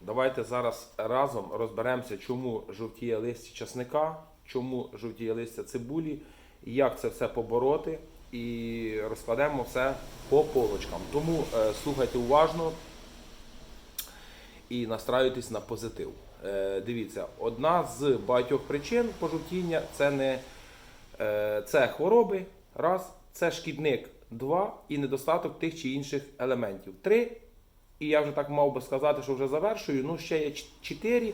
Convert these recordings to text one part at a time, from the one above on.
Давайте зараз разом розберемося, чому жовтіє листя часника, чому жовтіє листя цибулі, як це все побороти, і розкладемо все по полочкам. Тому е, слухайте уважно і настраюйтесь на позитив. Е, дивіться, одна з багатьох причин пожовтіння це не е, це хвороби, раз, це шкідник, два, і недостаток тих чи інших елементів. Три. І я вже так мав би сказати, що вже завершую. Ну, ще є ч- чотири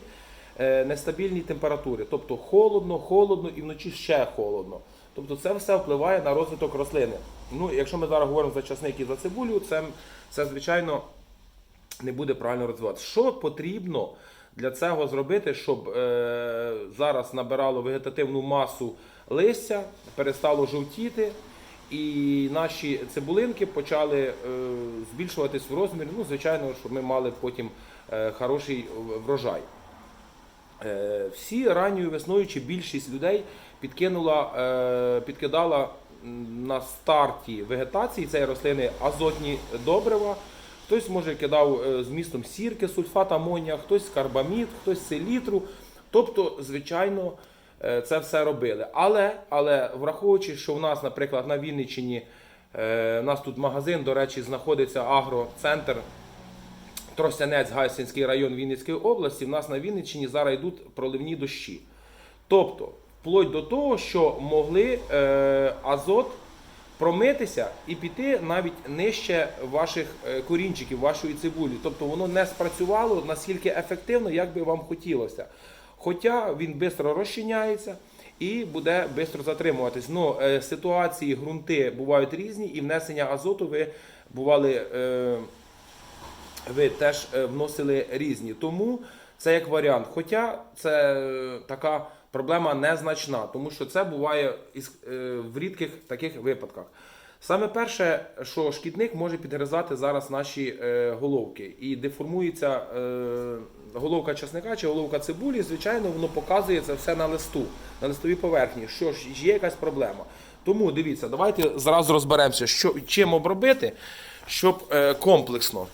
е, нестабільні температури. Тобто холодно, холодно і вночі ще холодно. Тобто це все впливає на розвиток рослини. Ну, якщо ми зараз говоримо за часник і за цибулю, це, це звичайно не буде правильно розвиватися. Що потрібно для цього зробити, щоб е, зараз набирало вегетативну масу листя, перестало жовтіти, і наші цибулинки почали е, збільшуватись в розмірі. Ну, звичайно, щоб ми мали потім е, хороший врожай. Е, Всі ранньою весною чи більшість людей підкинула, підкидала на старті вегетації цієї рослини азотні добрива. Хтось може кидав е, з містом сірки, сульфат амонія, хтось карбамід, хтось селітру. Тобто, звичайно, це все робили. Але, але враховуючи, що в нас, наприклад, на Вінниччині, е, у нас тут магазин, до речі, знаходиться агроцентр Тростянець, Гайсинський район Вінницької області, в нас на Вінниччині зараз йдуть проливні дощі. Тобто, вплоть до того, що могли е, азот промитися і піти навіть нижче ваших е, корінчиків, вашої цибулі. Тобто воно не спрацювало настільки ефективно, як би вам хотілося. Хоча він швидко розчиняється і буде швидко затримуватись. Ну, ситуації, ґрунти бувають різні, і внесення азоту ви бували. Е, ви теж е, вносили різні. Тому це як варіант. Хоча це така проблема незначна, тому що це буває в рідких таких випадках. Саме перше, що шкідник може підгризати зараз наші е, головки, і деформується е, головка часника чи головка цибулі, звичайно, воно показує це все на листу, на листовій поверхні, що ж є якась проблема. Тому дивіться, давайте зразу розберемося, що чим обробити, щоб е, комплексно.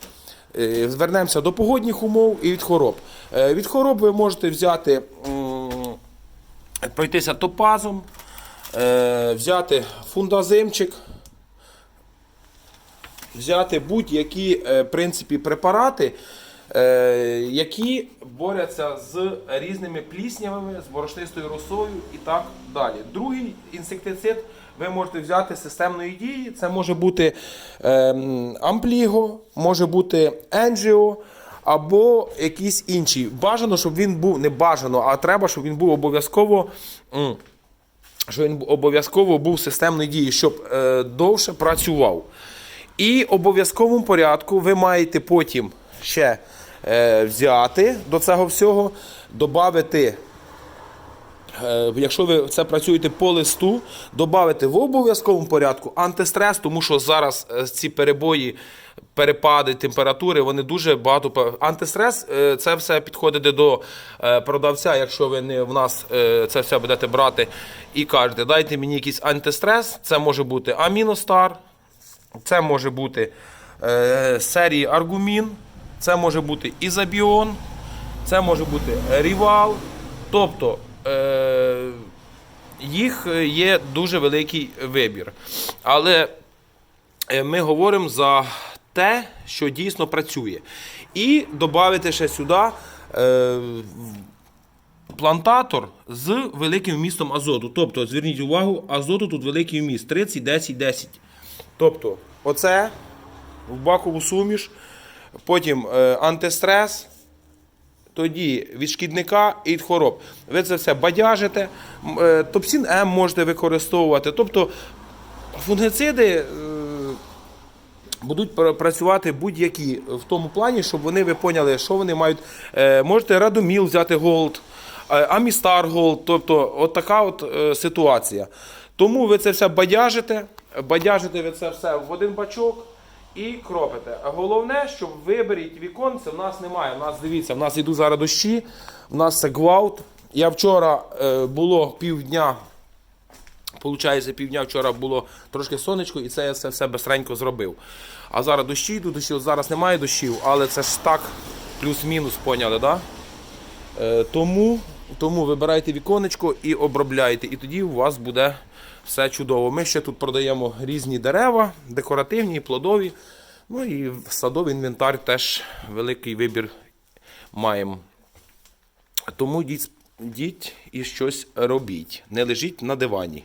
Звернемося до погодних умов і від хвороб. Від хвороб ви можете взяти, пройтися топазом, взяти фундазимчик, взяти будь-які е, принципі, препарати, е, які борються з різними пліснявами, з борошнистою росою і так далі. Другий інсектицид ви можете взяти системної дії. Це може бути ем, ампліго, може бути енджіо. Або якийсь інший. Бажано, щоб він був не бажано, а треба, щоб він був обов'язково м, що він обов'язково був системної дії, щоб е, довше працював. І в обов'язковому порядку ви маєте потім ще е, взяти до цього всього, додати, е, якщо ви це працюєте по листу, додати в обов'язковому порядку антистрес, тому що зараз е, ці перебої. Перепади температури, вони дуже багато. Антистрес е, це все підходить до продавця, якщо ви не в нас це все будете брати і кажете, дайте мені якийсь антистрес. Це може бути Аміностар, це може бути е, серії Аргумін, це може бути Ізабіон, це може бути Рівал. Тобто е, їх є дуже великий вибір. Але е, ми говоримо за те, що дійсно працює. І додати ще сюди е, плантатор з великим вмістом азоту. Тобто, зверніть увагу, азоту тут великий вміст 30, 10, 10. Тобто, оце в бакову суміш, потім е, антистрес, тоді від шкідника і від хвороб. Ви це все бадяжите. Е, Топсін М можете використовувати. Тобто фунгициди е, будуть працювати будь-які в тому плані, щоб вони ви поняли, що вони мають. Можете Радоміл взяти Голд, Амістар Голд, тобто от така от ситуація. Тому ви це все бадяжите, бадяжите ви це все в один бачок. І кропите. Головне, щоб виберіть віконце, в нас немає. У нас дивіться, в нас йдуть зараз дощі, в нас це гвалт. Я вчора е, було півдня Получається, півдня вчора було трошки сонечко, і це я це все безстренько зробив. А зараз дощі йдуть, дощі, зараз немає дощів, але це ж так Плюс-мінус, поняли, да? Е, тому, тому вибирайте віконечко і обробляйте, і тоді у вас буде все чудово. Ми ще тут продаємо різні дерева, декоративні, плодові. Ну і садовий інвентар теж великий вибір маємо. Тому йдіть, і щось робіть. Не лежіть на дивані.